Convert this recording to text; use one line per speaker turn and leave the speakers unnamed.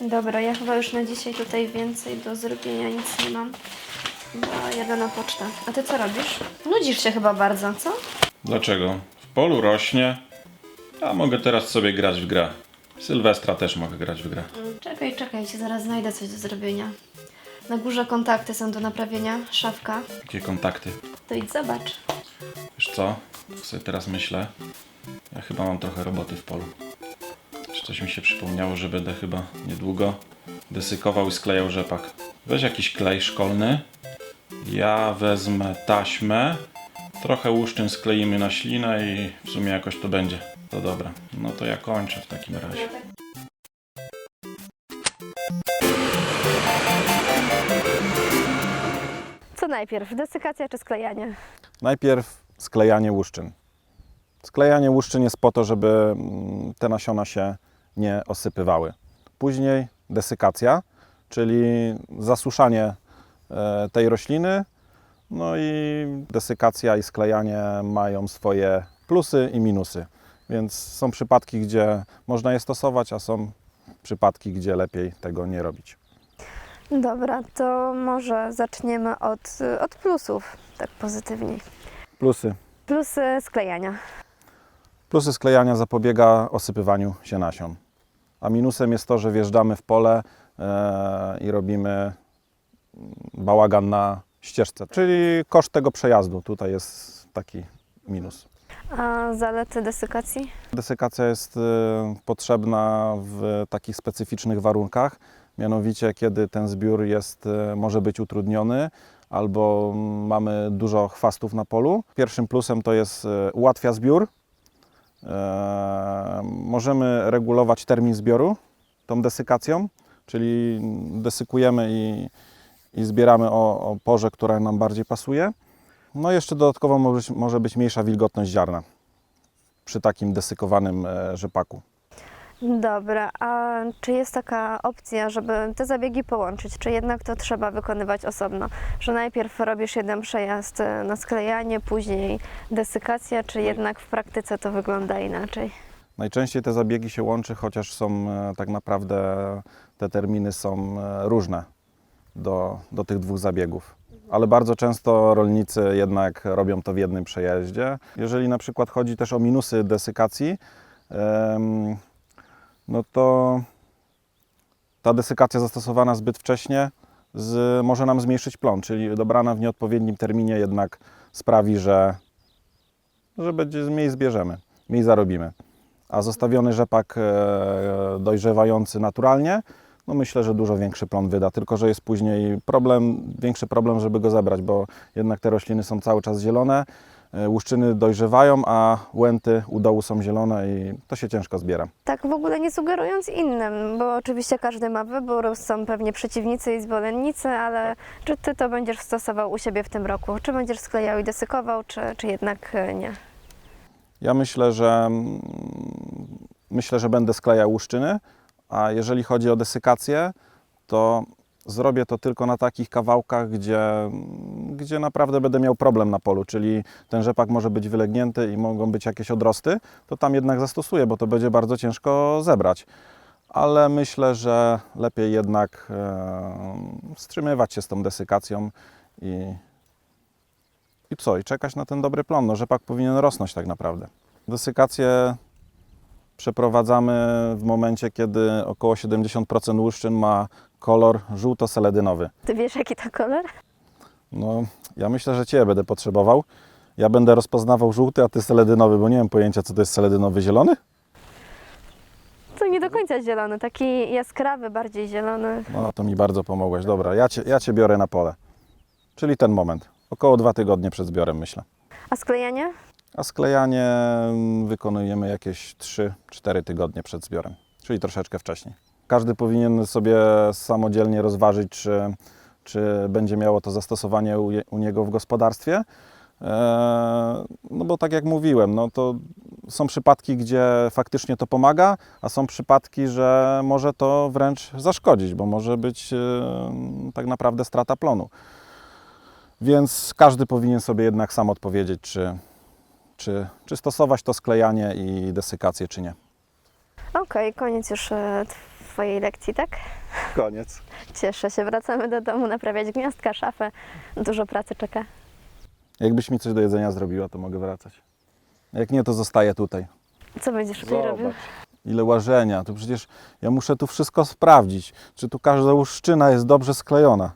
Dobra, ja chyba już na dzisiaj tutaj więcej do zrobienia nic nie mam. Bo jadę na pocztę. A ty co robisz? Nudzisz się chyba bardzo, co?
Dlaczego? W polu rośnie, a mogę teraz sobie grać w grę. Sylwestra też mogę grać w grę.
Mm, Czekaj, czekaj, ci zaraz znajdę coś do zrobienia. Na górze kontakty są do naprawienia, szafka.
Jakie kontakty?
To idź zobacz.
Wiesz co? Sobie teraz myślę. Ja chyba mam trochę roboty w polu. Już Coś mi się przypomniało, że będę chyba niedługo desykował i sklejał rzepak. Weź jakiś klej szkolny. Ja wezmę taśmę. Trochę łuszczyn skleimy na ślinę i w sumie jakoś to będzie. To dobra. No to ja kończę w takim razie.
Co najpierw, desykacja czy sklejanie?
Najpierw sklejanie łuszczyn. Sklejanie łuszczyn jest po to, żeby mm, te nasiona się nie osypywały. Później desykacja, czyli zasuszanie e, tej rośliny. No i desykacja i sklejanie mają swoje plusy i minusy. Więc są przypadki, gdzie można je stosować, a są przypadki, gdzie lepiej tego nie robić.
Dobra, to może zaczniemy od, od plusów, tak pozytywniej.
Plusy.
Plusy sklejania.
Plusy sklejania zapobiega osypywaniu się nasion. A minusem jest to, że wjeżdżamy w pole e, i robimy bałagan na ścieżce, czyli koszt tego przejazdu. Tutaj jest taki minus.
A zalety desykacji?
Desykacja jest e, potrzebna w takich specyficznych warunkach, mianowicie kiedy ten zbiór jest, e, może być utrudniony albo mamy dużo chwastów na polu. Pierwszym plusem to jest e, ułatwia zbiór. E, Możemy regulować termin zbioru tą desykacją, czyli desykujemy i, i zbieramy o, o porze, która nam bardziej pasuje. No jeszcze dodatkowo może być, może być mniejsza wilgotność ziarna przy takim desykowanym e, rzepaku.
Dobra, a czy jest taka opcja, żeby te zabiegi połączyć, czy jednak to trzeba wykonywać osobno? Że najpierw robisz jeden przejazd e, na sklejanie, później desykacja, czy jednak w praktyce to wygląda inaczej?
Najczęściej te zabiegi się łączy, chociaż są e, tak naprawdę te terminy są różne do, do tych dwóch zabiegów. Ale bardzo często rolnicy jednak robią to w jednym przejeździe. Jeżeli na przykład chodzi też o minusy desykacji, no to ta desykacja zastosowana zbyt wcześnie z, może nam zmniejszyć plon, czyli dobrana w nieodpowiednim terminie jednak sprawi, że, że będzie mniej zbierzemy, mniej zarobimy. A zostawiony rzepak e, dojrzewający naturalnie, no myślę, że dużo większy plon wyda, tylko że jest później problem, większy problem, żeby go zebrać, bo jednak te rośliny są cały czas zielone, e, łuszczyny dojrzewają, a łęty u dołu są zielone i to się ciężko zbiera.
Tak w ogóle nie sugerując innym, bo oczywiście każdy ma wybór, są pewnie przeciwnicy i zwolennicy, ale czy ty to będziesz stosował u siebie w tym roku? Czy będziesz sklejał i desykował, czy, czy jednak e, nie?
Ja myślę, że mm, myślę, że będę sklejał łuszczyny, a jeżeli chodzi o desykację, to zrobię to tylko na takich kawałkach, gdzie, gdzie naprawdę będę miał problem na polu, czyli ten rzepak może być wylegnięty i mogą być jakieś odrosty, to tam jednak zastosuję, bo to będzie bardzo ciężko zebrać. Ale myślę, że lepiej jednak e, wstrzymywać się z tą desykacją i, i co? I czekać na ten dobry plon. No, rzepak powinien rosnąć tak naprawdę. Desykację przeprowadzamy w momencie, kiedy około 70% łuszczyn ma kolor żółto-seledynowy.
Ty wiesz jaki to kolor?
No, ja myślę, że Cię będę potrzebował. Ja będę rozpoznawał żółty, a Ty seledynowy, bo nie mam pojęcia, co to jest seledynowy zielony.
To nie do końca zielony, taki jaskrawy, bardziej zielony.
No, to mi bardzo pomogłeś. Dobra, ja cię, ja cię biorę na pole. Czyli ten moment. Około dwa tygodnie przed zbiorem, myślę.
A sklejanie?
A sklejanie mm, wykonujemy jakieś 3-4 tygodnie przed zbiorem, czyli troszeczkę wcześniej. Każdy powinien sobie samodzielnie rozważyć, czy, czy będzie miało to zastosowanie u, u niego w gospodarstwie. Eee, No bo tak jak mówiłem, no to są przypadki, gdzie faktycznie to pomaga, a są przypadki, że może to wręcz zaszkodzić, bo może być e, tak naprawdę strata plonu. Więc każdy powinien sobie jednak sam odpowiedzieć, czy, czy, czy stosować to sklejanie i desykację, czy nie.
Okej, koniec już e, Twojej lekcji, tak?
Koniec.
Cieszę się, wracamy do domu naprawiać gniazdka, szafę. Dużo pracy czeka.
Jakbyś mi coś do jedzenia zrobiła, to mogę wracać. Jak nie, to zostaję tutaj.
Co będziesz tutaj robił?
ile łażenia. To przecież ja muszę tu wszystko sprawdzić, czy tu każda łuszczyna jest dobrze sklejona.